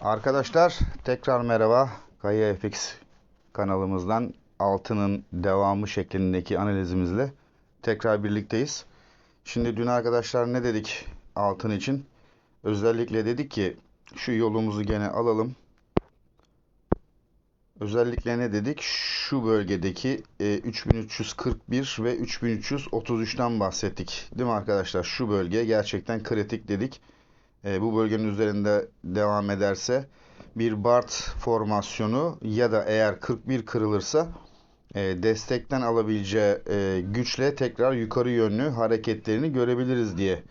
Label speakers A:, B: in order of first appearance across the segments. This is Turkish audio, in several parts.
A: Arkadaşlar tekrar merhaba. Kaya FX kanalımızdan altının devamı şeklindeki analizimizle tekrar birlikteyiz. Şimdi dün arkadaşlar ne dedik altın için? Özellikle dedik ki şu yolumuzu gene alalım. Özellikle ne dedik? Şu bölgedeki e, 3341 ve 3333'ten bahsettik. Değil mi arkadaşlar? Şu bölge gerçekten kritik dedik. E, bu bölgenin üzerinde devam ederse bir BART formasyonu ya da eğer 41 kırılırsa e, destekten alabileceği e, güçle tekrar yukarı yönlü hareketlerini görebiliriz diye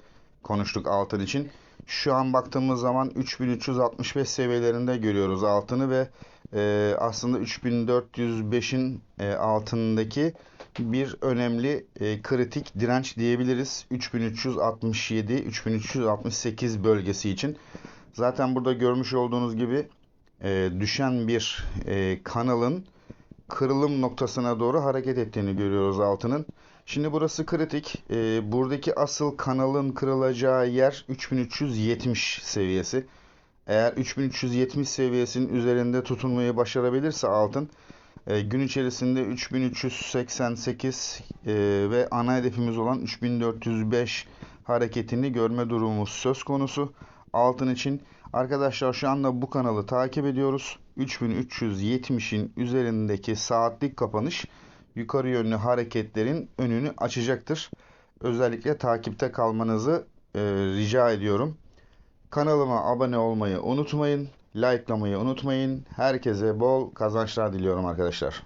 A: konuştuk altın için. Şu an baktığımız zaman 3365 seviyelerinde görüyoruz altını ve e, aslında 3405'in e, altındaki bir önemli e, kritik direnç diyebiliriz. 3367 3368 bölgesi için. Zaten burada görmüş olduğunuz gibi e, düşen bir e, kanalın kırılım noktasına doğru hareket ettiğini görüyoruz altının. Şimdi burası kritik. E, buradaki asıl kanalın kırılacağı yer 3370 seviyesi. Eğer 3370 seviyesinin üzerinde tutunmayı başarabilirse altın e, gün içerisinde 3388 e, ve ana hedefimiz olan 3405 hareketini görme durumumuz söz konusu. Altın için arkadaşlar şu anda bu kanalı takip ediyoruz. 3370'in üzerindeki saatlik kapanış yukarı yönlü hareketlerin önünü açacaktır. Özellikle takipte kalmanızı e, rica ediyorum. Kanalıma abone olmayı unutmayın. Like'lamayı unutmayın. Herkese bol kazançlar diliyorum arkadaşlar.